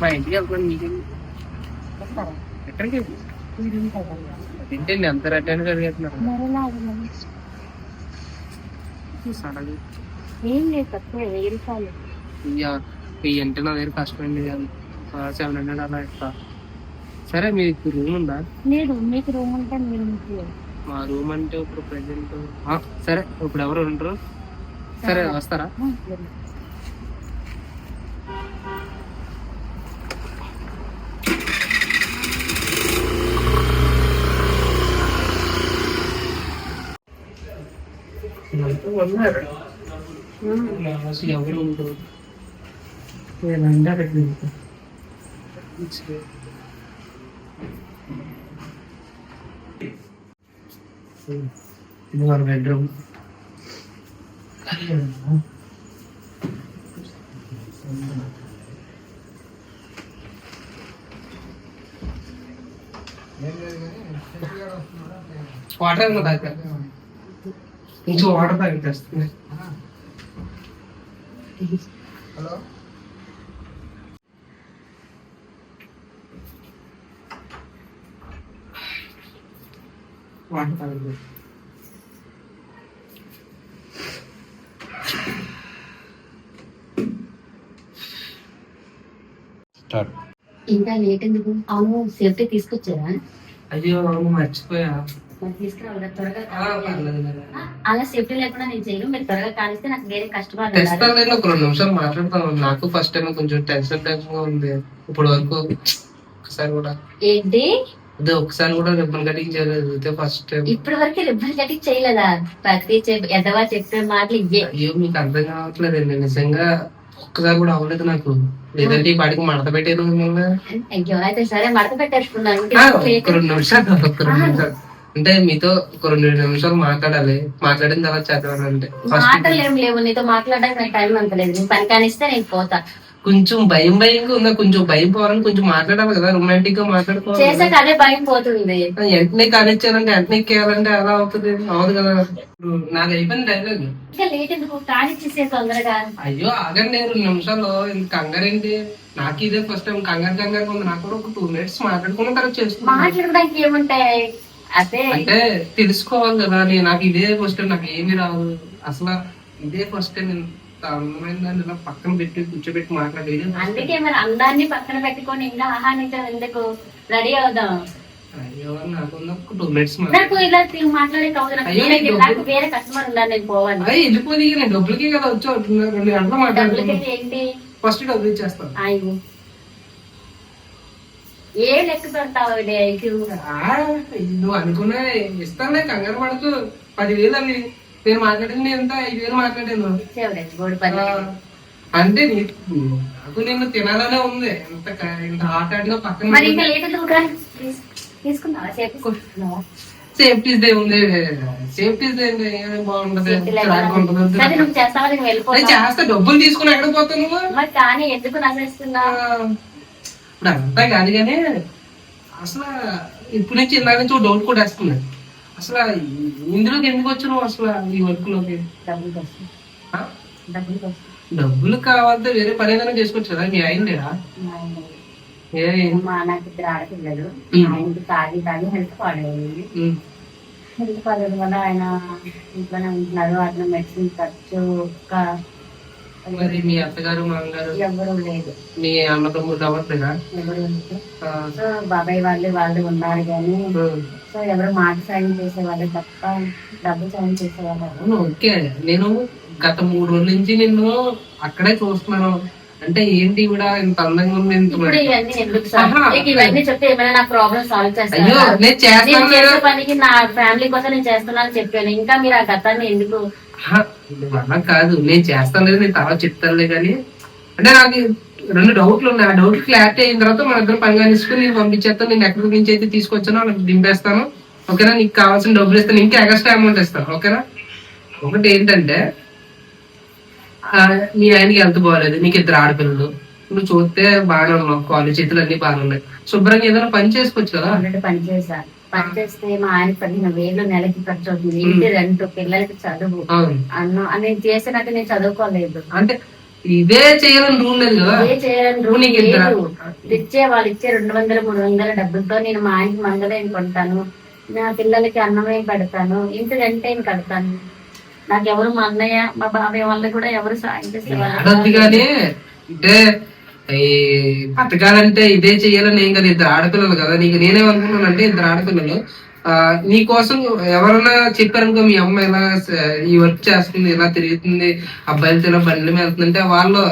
మా ఇంటికి వెళ్తున్నాను మీటింగ్ వస్తారా ఎక్కడికి ఏంటండి అంత అడిగేస్తున్నారు మరలా ఆగమని. సడన్ ఏం లేదు తక్కువ వెయ్యి రూపాయలు అంటే నా దగ్గర కష్టమైంది సెవెన్ హండ్రెడ్ అలా ఇస్తా. సరే మీకు రూమ్ ఉందా? లేదు మీకు రూమ్ ఉంటే మీరు మీకు మా రూమ్ అంటే ఇప్పుడు ప్రెసెంట్ సరే ఇప్పుడు ఎవరు ఉండరు? సరే వస్తారా? ఆ, లేదు. ఉన్నారు అసలు ఎవరు ఉండరు నేను అందరు ఇది మన బెడ్రూమ్ వాటర్ ఏమో తాగా ఇంకో వాటర్ తాగితేస్తుంది వాటర్ తాగలేదు ఇంకా లేట్ ఎందుకు? అవును సేఫ్టీ తీసుకొచ్చారా? అయ్యో అవును మర్చిపోయా. తీసుకురావాలి త్వరగా అలా సేఫ్టీ లేకుండా నేను చేయను మీరు త్వరగా కానిస్తే నాకు వేరే తెస్తాను నేను ఒక రెండు నిమిషాలు మాట్లాడతాను నాకు ఫస్ట్ టైం కొంచెం టెన్షన్ టెన్షన్గా ఉంది. ఇప్పుడు వరకు ఒకసారి కూడా. ఏంటి? అదే ఒకసారి కూడా రిబ్బన్ కటింగ్ చేయలేదు ఇదే ఫస్ట్ టైం ఇప్పటి వరకు రిబ్బన్ కటింగ్ చేయలేదా? ప్రతి ఎదవా చెప్పే మాటలు ఇవే అయ్యో మీకు అర్థం కావట్లేదండి నిజంగా ఒక్కసారి కూడా అవ్వలేదు నాకు. లేదంటే ఈ పాటికి మడత పెట్టేది మిమ్మల్ని అయ్యో అయితే సరే మడత పెట్టేసుకున్నాను రెండు నిమిషాలు. అంటే మీతో ఒక రెండు నిమిషాలు మాట్లాడాలి. మాట్లాడిన తర్వాత చదవాలంటే ఫస్ట్ మాటలు ఏం లేవు నీతో మాట్లాడడానికి నాకు టైం అంత లేదు. నీ పని కానిస్తే నేను పోతా. కొంచెం భయం భయంగా ఉందా? కొంచెం భయం పోవాలని కొంచెం మాట్లాడాలి కదా. రొమాంటిక్గా మాట్లాడుకోవాలి చేసాక అదే భయం పోతుంది. వెంటనే కానిచ్చారంటే వెంటనే ఎక్కేయాలంటే ఎలా అవుతుంది. అవదు కదా. నాకు అయిపోయింది డైలాగ్ ఇంకా లేట్ ఎందుకు? కానిచ్చేసే తొందరగా. అయ్యో ఆగండి రెండు నిమిషాలు. ఇంత కంగారు ఏంటి నాకు ఇదే ఫస్ట్ టైం కంగారు కంగారు ఉంది. నాకు కూడా ఒక టూ మినిట్స్ మాట్లాడుకున్న తర్వాత చేసుకున్నాను మాట్లాడడానికి ఏముంటాయి? అంటే తెలుసుకోవాలి కదా నేను నాకు ఇదే ఫస్ట్ నాకు ఏమి రాదు. అసలు ఇదే ఫస్ట్ ఇంత అందమైన దాన్ని ఇలా పక్కన పెట్టి కూర్చోబెట్టి మాట్లాడేది. అందుకే మరి అందరినీ పక్కన పెట్టుకొని ఇంకా ఆహానించడం ఎందుకు? రెడీ అవుదాం. అయ్యో నాకు ఇలా మాట్లాడే నాకు వేరే- కస్టమర్ నేను పోవాలి. వెళ్ళిపోయి నేను డబ్బులకే కదా వచ్చి రెండు గంటలు మాట్లాడుతున్నాను. డబ్బులకి ఏంటి? ఫస్ట్ డబ్బులు ఇచ్చేస్తాను. ఏ లెక్క పెడతావు నువ్వు అనుకున్నా ఇస్తానులే కంగారు పడుతూ పదివేలు అవి నేను మాట్లాడింది ఎంత? ఐదు వేలు మాట్లాడాను అంటే నాకు నిన్ను తినాలనే ఉంది. క- ఇంత హాట్ హాట్గా పక్కన సేఫ్టీస్ దే ఉంది. సేఫ్టీస్ ఏం బాగుంటది. నేను నేను చేస్తా. డబ్బులు తీసుకుని ఎక్కడ పోతావు నువ్వు? కానీ ఎందుకు ఆ, నవ్వేస్తున్నా ఇప్పుడు అంతా కాదు కానీ అసలు ఇప్పుడు నుంచి ఇందాక నుంచి డౌట్ కూడా వేస్తుంది అసలు ఇందులోకి ఎందుకు వచ్చినావు అసలు ఈ వర్క్లోకి? డబ్బులు కోసం? డబ్బులు కోసం డబ్బులు కావాలంటే వేరే పని ఏదైనా చేసుకోవచ్చు కదా మీ ఆయన లేడా? మా నాకు ఇద్దరు ఆడపిల్లలు. ఆయనకి తాగి తాగి హెల్త్ పాడైంది హెల్త్ పాడడం వల్ల ఆయన ఇంట్లోనే ఉంటున్నారు. అట్లా మెడిసిన్ ఖర్చు మరి మీ అత్తగారు మామగారు? ఎవరు లేదు మీ అన్నదమ్ముడు అవ్వట్లేదా ఎవరు లేదు సో బాబాయ్ వాళ్ళు వాళ్ళు ఉన్నారు కానీ. సో ఎవరు మాట సాయం చేసేవాళ్ళు తప్ప డబ్బు సాయం చేసేవాళ్ళు ఓకే. నేను గత మూడు రోజుల నుంచి నిన్ను అక్కడే చూస్తున్నాను. అంటే ఏంటి కూడా ఇంత అందంగా ఉంది ఇంత ఏమైనా నా ప్రాబ్లం సాల్వ్ అయ్యో నేను చేస్తాను చేసే పనికి నా ఫ్యామిలీ కోసం నేను చేస్తున్నాను చెప్పాను. ఇంకా మీరు ఆ గతాన్ని ఎందుకు అలా కాదు నేను చేస్తాను లేదు నేను తర్వాత చెప్తానులే కానీ అంటే నాకు రెండు డౌట్లు ఉన్నాయి. ఆ డౌట్ క్లారిటీ అయిన తర్వాత మన ఇద్దరు పని కానిసుకుని నేను పంపించేస్తాను నేను ఎక్కడి నుంచి అయితే తీసుకొచ్చానో అక్కడ దింపేస్తాను. ఓకేనా? నీకు కావాల్సిన డబ్బులు ఇస్తాను. ఇంకా ఎక్స్ట్రా అమౌంట్ ఇస్తాను. ఓకేనా? ఒకటి ఏంటంటే ఆ, మీ ఆయనకి హెల్త్ బాగాలేదు నీకు ఇద్దరు ఆడపిల్లలు. నువ్వు చూస్తే బాగానే ఉన్నావు. కాలేజ్ చేతులు అన్ని బాగానే ఉన్నాయి. శుభ్రంగా ఏదైనా పని చేసుకోవచ్చు కదా. పని చేశాను. పని చేస్తే మా ఆయన పదిహేను వేలు నెలకి ఖర్చు అవుతుంది ఇంటి రెంట్ పిల్లలకి చదువు. అన్నం అని నేను చేసినట్టు నేను చదువుకోలేదు. అంటే ఇదే చేయాలని రూల్ ఏ చేయాలని రూల్? లేదు. వాళ్ళు ఇచ్చే రెండు వందల మూడు వందల డబ్బులతో నేను మా ఆయనకి మంగళం కొంటాను? నా పిల్లలకి అన్నమే పెడతాను? ఇంటి రెంట్ ఏం కడతాను? నాకు ఎవరు మా అన్నయ్య మా బాబాయ్ వాళ్ళు కూడా ఎవరు సాయం చేసేవాళ్ళు అంటే ఈ పథకాలంటే ఇదే చేయాలని ఏం కదా ఇద్దరు ఆడపిల్లలు కదా. నీకు నేనేమనుకున్నాను అంటే ఇద్దరు ఆడపిల్లలు ఆ, నీ కోసం ఎవరన్నా చెప్పారనుకో మీ అమ్మ ఇలా ఈ వర్క్ చేస్తుంది ఇలా తిరుగుతుంది అబ్బాయిలతో ఇలా బండి మీద వెళ్తుందంటే వాళ్ళు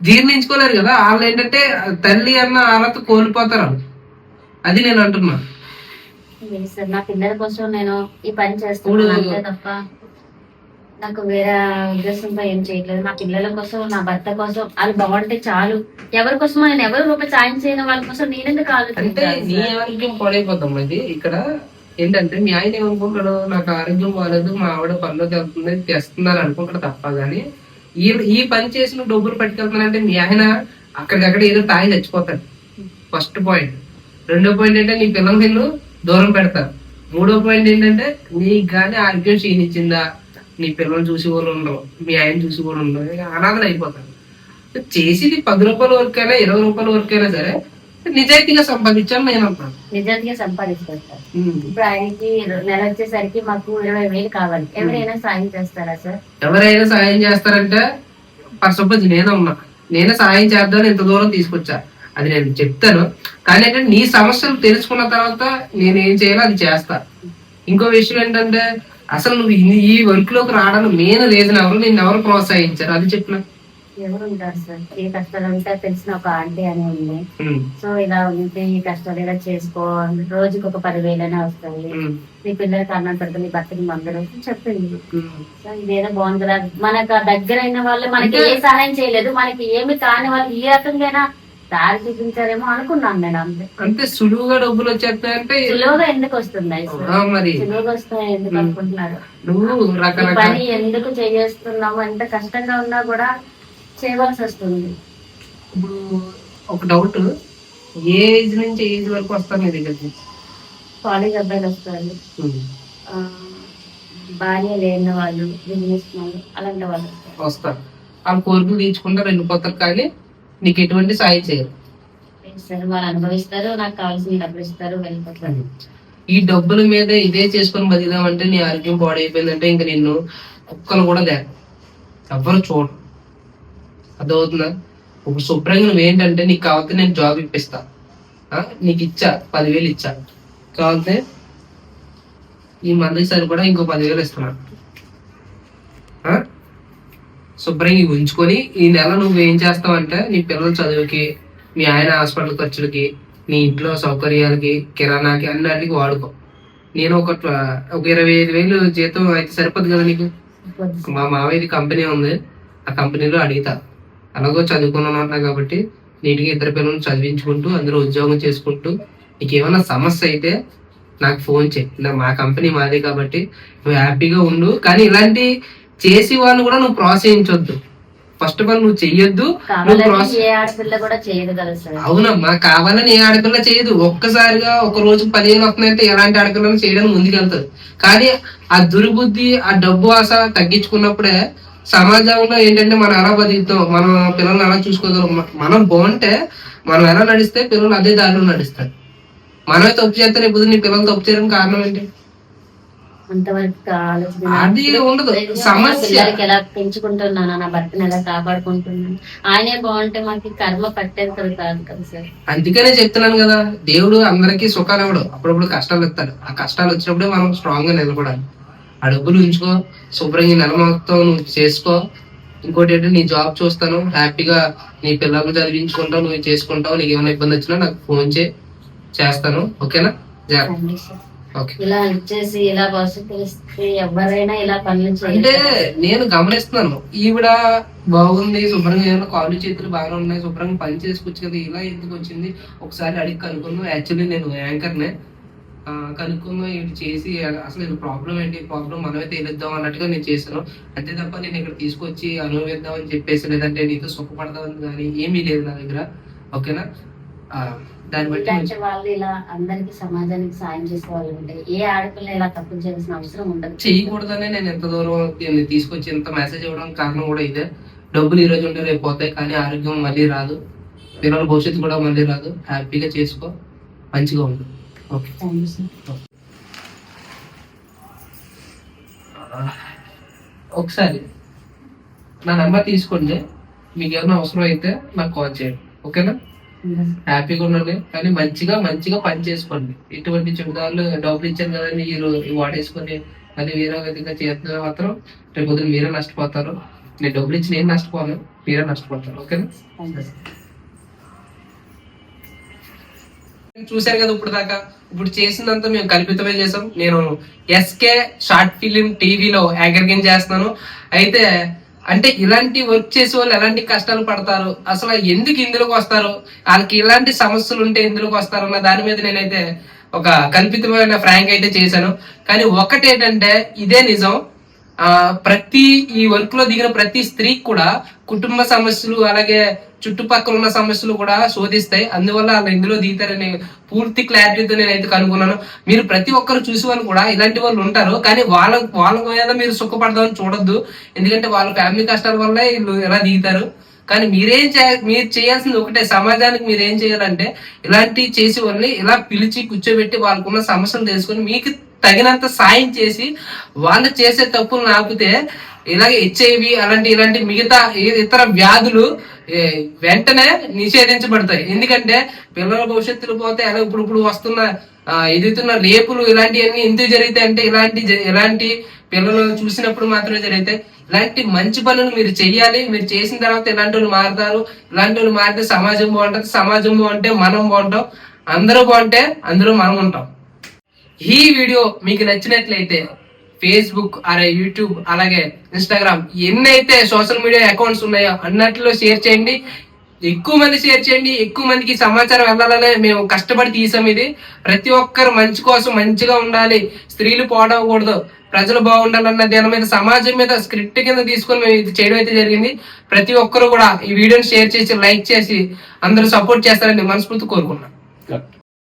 జీర్ణించుకోలేరు కదా. వాళ్ళు ఏంటంటే తల్లి అన్న వాళ్ళతో కోల్పోతారు. అది నేను అంటున్నా. నా పిల్లల కోసం నేను ఈ పని చేస్తున్నాను. తప్ప నాకు వేరే ఉద్దేశంతో ఏం చేయట్లేదు. నా పిల్లల కోసం నా భర్త కోసం వాళ్ళు బాగుంటే చాలు. ఎవరి కోసం ఎవరు రూపాయి సాయం చేయని వాళ్ళ కోసం నేనెందుకు అంటే నీ ఆరోగ్యం పాడైపోతాం అది ఇక్కడ ఏంటంటే మీ ఆయన ఏమనుకుంటాడు? నాకు ఆరోగ్యం బాగాలేదు మా ఆవిడ పనులు వెళ్తుంది తెస్తున్నారు అనుకుంటాడు తప్ప. గానీ ఈ ఈ పని చేసిన డబ్బులు పట్టుకెళ్తున్నానంటే మీ ఆయన అక్కడికక్కడ ఏదో తాగి చచ్చిపోతాడు. First point. రెండో పాయింట్ ఏంటంటే నీ పిల్లలు నిన్ను దూరం పెడతారు. మూడో పాయింట్ ఏంటంటే నీకు కానీ ఆరోగ్యం క్షీణించిందా? నీ పిల్లలు చూసి కూడా ఉండవు మీ ఆయన చూసి కూడా ఉండవు అనాథలు అయిపోతారు. చేసేది పది రూపాయల వరకైనా ఇరవై రూపాయల వరకైనా సరే నిజాయితీగా సంపాదించాలి నేను అంటాను నిజంగా సంపాదిస్తారు సార్. ఇప్పుడు ఆయనకి నెల వచ్చేసరికి మాకు ఇరవై వేలు కావాలి. ఎవరైనా సాయం చేస్తారా సార్? ఎవరైనా సాయం చేస్తారంటే ఫర్ సపోజ్ నేను ఉన్నా నేనే సాయం చేద్దామని ఇంత దూరం తీసుకొచ్చా. అది నేను చెప్తాను. కానీ ఏంటంటే నీ సమస్యలు తెలుసుకున్న తర్వాత నేను ఏం చేయాలో అది చేస్తా. ఇంకో విషయం ఏంటంటే అసలు నువ్వు ఈ- ఈ వర్క్లోకి రావడానికి మెయిన్ రీజన్ ఎవరు నిన్ను ఎవరు ప్రోత్సహించారు? అది చెప్పిన ఎవరు ఉంటారు సార్? ఏ కష్టాలు ఉంటే తెలిసిన ఒక ఆంటీ అని ఉంది. సో ఇలా ఉంటే ఈ కష్టాలు ఇలా చేసుకో రోజుకి ఒక పదివేలైనా వస్తాయి. నీ పిల్లలకి అన్నం పెడతా నీ భర్తకి మందరు చెప్పింది. సో ఇదేదో బాగుందిరా మనకు ఆ దగ్గరైన వాళ్ళు మనకి ఏ సహాయం చేయలేదు మనకి ఏమి కాని వాళ్ళు ఈ రకంగా దారి చూపించారేమో అనుకున్నాను నేను అంతే. అంతే సులువుగా డబ్బులు వచ్చేస్తాయంటే సులువుగా ఎందుకు వస్తున్నాయి మరి. సులువుగా వస్తాయి ఎందుకు అనుకుంటున్నారు? నువ్వు పని ఎందుకు చేస్తున్నాము ఎంత కష్టంగా ఉన్నా కూడా చేయవలసి వస్తుంది ఇప్పుడు ఒక డౌట్ ఏ ఏజ్ నుంచి ఏజ్ వరకు వస్తారు మీ దగ్గరికి? కాలేజ్ అబ్బాయిలు వస్తారు. భార్య లేని వాళ్ళు బిజినెస్ వాళ్ళు అలాంటి వాళ్ళు వస్తారు. వాళ్ళ కోరికలు తీర్చుకుంటారు వెళ్ళిపోతారు కానీ నీకు ఎటువంటి సాయం చేయరు. వాళ్ళు అనుభవిస్తారు నాకు కావాల్సిన డబ్బులు ఇస్తారు వెళ్ళిపోతారు. ఈ డబ్బుల మీద ఇదే చేసుకొని బతిదామంటే నీ ఆరోగ్యం పాడైపోయిందంటే ఇంక నిన్ను కుక్కలు కూడా లేక ఎవ్వరు చూడు అదవుతుందా? ఇప్పుడు శుభ్రంగా నువ్వేంటంటే నీకు కావాలంటే నేను జాబ్ ఇప్పిస్తా? నీకు ఇచ్చా పదివేలు ఇచ్చా. కావాలంటే ఈ మందికి సరిపడా ఇంకో పదివేలు ఇస్తున్నాను? శుభ్రంగా ఉంచుకొని ఈ నెల నువ్వు ఏం చేస్తావంటే నీ పిల్లల చదువుకి మీ ఆయన హాస్పిటల్ ఖర్చులకి నీ ఇంట్లో సౌకర్యాలకి కిరాణాకి అన్నిటికి వాడుకో. నేను ఒక ఒక ఇరవై ఐదు వేలు జీతం అయితే సరిపోదు కదా నీకు? మా మావయ్యది కంపెనీ ఉంది. ఆ కంపెనీలో అడుగుతా. అలాగో చదువుకున్నాను కాబట్టి నీటిగా ఇద్దరు పిల్లల్ని చదివించుకుంటూ అందరూ ఉద్యోగం చేసుకుంటూ నీకు ఏమైనా సమస్య అయితే నాకు ఫోన్ చేయి. నా మా కంపెనీ మాదే కాబట్టి నువ్వు హ్యాపీగా ఉండు. కానీ ఇలాంటి చేసి వాళ్ళు కూడా నువ్వు ప్రోత్సహించొద్దు. ఫస్ట్ ఆఫ్ ఆల్ నువ్వు చెయ్యొద్దు. అవునమ్మా కావాలని ఏ ఆడపిల్ల చేయదు. ఒక్కసారిగా ఒక రోజు పదిహేను వస్తున్నాయంటే ఎలాంటి ఆడపిల్లని చేయడానికి ముందుకెళ్తారు. కానీ ఆ దుర్బుద్ధి ఆ డబ్బు ఆశ తగ్గించుకున్నప్పుడే సమాజంలో ఏంటంటే మనం ఎలా బతుకుతాం మనం పిల్లల్ని ఎలా చూసుకోగలం? మనం బాగుంటే మనం ఎలా నడిస్తే పిల్లలు అదే దారిలో నడుస్తారు. మనమే తప్పు చేస్తే రేపు నీ పిల్లలు తప్పు చేయడానికి కారణం ఏంటి? అది ఉండదు. సమస్య. ఎలా పెంచుకుంటున్నాను నా భర్తను ఎలా కాపాడుకుంటున్నాను? ఆయనే బాగుంటే మనకి కర్మ పట్టేది కాదు కదా సార్. అందుకనే చెప్తున్నాను కదా దేవుడు అందరికీ సుఖాలు ఇవ్వడు. అప్పుడప్పుడు కష్టాలు ఇస్తాడు. ఆ కష్టాలు వచ్చినప్పుడే మనం స్ట్రాంగ్గా నిలబడాలి. ఆ డబ్బులు ఉంచుకో శుభ్రంగా నెల మొత్తం నువ్వు చేసుకో. ఇంకోటి ఏంటంటే నీ జాబ్ చూస్తాను. హ్యాపీగా నీ పిల్లల్ని చదివించుకుంటావు నువ్వు చేసుకుంటావు. నీకు ఏమైనా ఇబ్బంది వచ్చినా నాకు ఫోన్ చే చేస్తాను. ఓకేనా? ఇలా ఇలా ఎవరైనా ఇలా పనులు అంటే నేను గమనిస్తున్నాను. ఈవిడ బాగుంది శుభ్రంగా ఏమైనా కాళ్ళు చేతులు బాగానే ఉన్నాయి శుభ్రంగా పని చేసుకొచ్చు కదా. ఇలా ఎందుకు వచ్చింది? ఒకసారి అడిగి కనుక్కుందాం. యాక్చువల్లీ నేను యాంకర్నే. ఆ, కనుక్కుందాం ఇది చేసి అసలు ఇది ప్రాబ్లం ఏంటి? ప్రాబ్లం మనమే తేలిద్దాం అన్నట్టుగా నేను చేశాను. అంతే తప్ప నేను ఇక్కడ తీసుకొచ్చి అనుభవిద్దాం అని చెప్పేసి లేదంటే నీతో సుఖపడదామని కానీ ఏమీ లేదు నా దగ్గర. ఓకేనా? దాన్ని బట్టి వాళ్ళు ఇలా అందరికి సమాజానికి సాయం చేసే వాళ్ళు ఉంటే ఏ ఆడపిల్ల ఇలా తప్పులు చేయాల్సిన అవసరం ఉండదు. చేయకూడదనే నేను ఎంత దూరం తీసుకొచ్చి ఇంత మెసేజ్ ఇవ్వడం కారణం కూడా ఇదే. డబ్బులు ఈ రోజు ఉంటే రేపు పోతాయి కానీ ఆరోగ్యం మళ్ళీ రాదు. పిల్లల భవిష్యత్తు కూడా మళ్ళీ రాదు. హ్యాపీగా చేసుకో. మంచిగా ఉండు. ఓకే థ్యాంక్ యూ సార్ ఒకసారి నా నెంబర్ తీసుకోండి. మీకు ఏమైనా అవసరం అయితే నాకు కాల్ చేయండి. ఓకేనా? హ్యాపీగా ఉండండి. కానీ మంచిగా మంచిగా పని చేసుకోండి. ఇటువంటి చుట్టాలు డబ్బులు ఇచ్చాను కదండి ఈ రో- ఇవి వాడేసుకొని మళ్ళీ వేరే విధంగా చేస్తే మాత్రం రేపు పొద్దున మీరే నష్టపోతారు. నేను డబ్బులు ఇచ్చి నేను నష్టపోను మీరే నష్టపోతారు. ఓకేనా? చూశారు కదా ఇప్పుడు దాకా? ఇప్పుడు చేసినంత మేము కల్పితమే చేసాం నేను ఎస్కే షార్ట్ ఫిలిం టీవీలో యాంకరింగ్ చేస్తున్నాను. అయితే అంటే ఇలాంటి వర్క్ చేసే వాళ్ళు ఎలాంటి కష్టాలు పడతారు? అసలు ఎందుకు ఇందులోకి వస్తారు? వాళ్ళకి ఇలాంటి సమస్యలు ఉంటే ఇందులోకి వస్తారు? అన్న దాని మీద నేనైతే ఒక కల్పితమైన ఫ్రాంక్ అయితే చేశాను. కానీ ఒకటేంటంటే ఇదే నిజం. ప్రతి ఈ వర్క్లో దిగిన ప్రతి స్త్రీకి కూడా కుటుంబ సమస్యలు అలాగే చుట్టుపక్కల ఉన్న సమస్యలు కూడా శోధిస్తాయి. అందువల్ల వాళ్ళు ఇందులో దిగుతారని పూర్తి క్లారిటీతో నేనైతే కనుగొన్నాను. మీరు ప్రతి ఒక్కరు చూసే వాళ్ళు కూడా ఇలాంటి వాళ్ళు ఉంటారు. కానీ వాళ్ళ వాళ్ళ మీద మీరు సుఖపడదామని చూడొద్దు. ఎందుకంటే వాళ్ళ ఫ్యామిలీ కష్టాల వల్ల వీళ్ళు ఎలా దిగుతారు. కానీ మీరేం చే మీరు చేయాల్సింది ఒకటే. సమాజానికి మీరు ఏం చేయాలంటే ఇలాంటి చేసే వాళ్ళని ఇలా పిలిచి కూర్చోబెట్టి వాళ్ళకున్న సమస్యలు తెలుసుకొని మీకు తగినంత సాయం చేసి వాళ్ళు చేసే తప్పులు నాపితే ఇలాగే హెచ్ఐవి అలాంటి ఇలాంటి మిగతా ఇతర వ్యాధులు వెంటనే నిషేధించబడతాయి. ఎందుకంటే పిల్లల భవిష్యత్తులు పోతే అలా ఇప్పుడు ఇప్పుడు వస్తున్న ఎదుగుతున్న రేపులు ఇలాంటివన్నీ ఎందుకు జరుగుతాయి అంటే ఇలాంటి జ- ఇలాంటి పిల్లలు చూసినప్పుడు మాత్రమే జరుగుతాయి ఇలాంటి మంచి పనులు మీరు చెయ్యాలి. మీరు చేసిన తర్వాత ఇలాంటి వాళ్ళు మారుతారు. ఇలాంటి వాళ్ళు మారితే సమాజం బాగుంటుంది. సమాజం బాగుంటే మనం బాగుంటాం. అందరూ బాగుంటే అందరూ మనం ఉంటాం. ఈ వీడియో మీకు నచ్చినట్లయితే ఫేస్బుక్ అలాగే యూట్యూబ్ అలాగే ఇన్స్టాగ్రామ్ ఎన్నైతే సోషల్ మీడియా అకౌంట్స్ ఉన్నాయో అన్నట్లో షేర్ చేయండి. ఎక్కువ మంది షేర్ చేయండి ఎక్కువ మందికి సమాచారం వెళ్ళాలనే మేము కష్టపడి తీసాం ఇది. ప్రతి ఒక్కరు మంచి కోసం మంచిగా ఉండాలి. స్త్రీలు పోడవకూడదు. ప్రజలు బాగుండాలన్న దాని మీద సమాజం మీద స్క్రిప్ట్ కింద తీసుకొని మేము ఇది చేయడం అయితే జరిగింది. ప్రతి ఒక్కరు కూడా ఈ వీడియోని షేర్ చేసి లైక్ చేసి అందరూ సపోర్ట్ చేస్తారని మనస్ఫూర్తి కోరుకున్నాం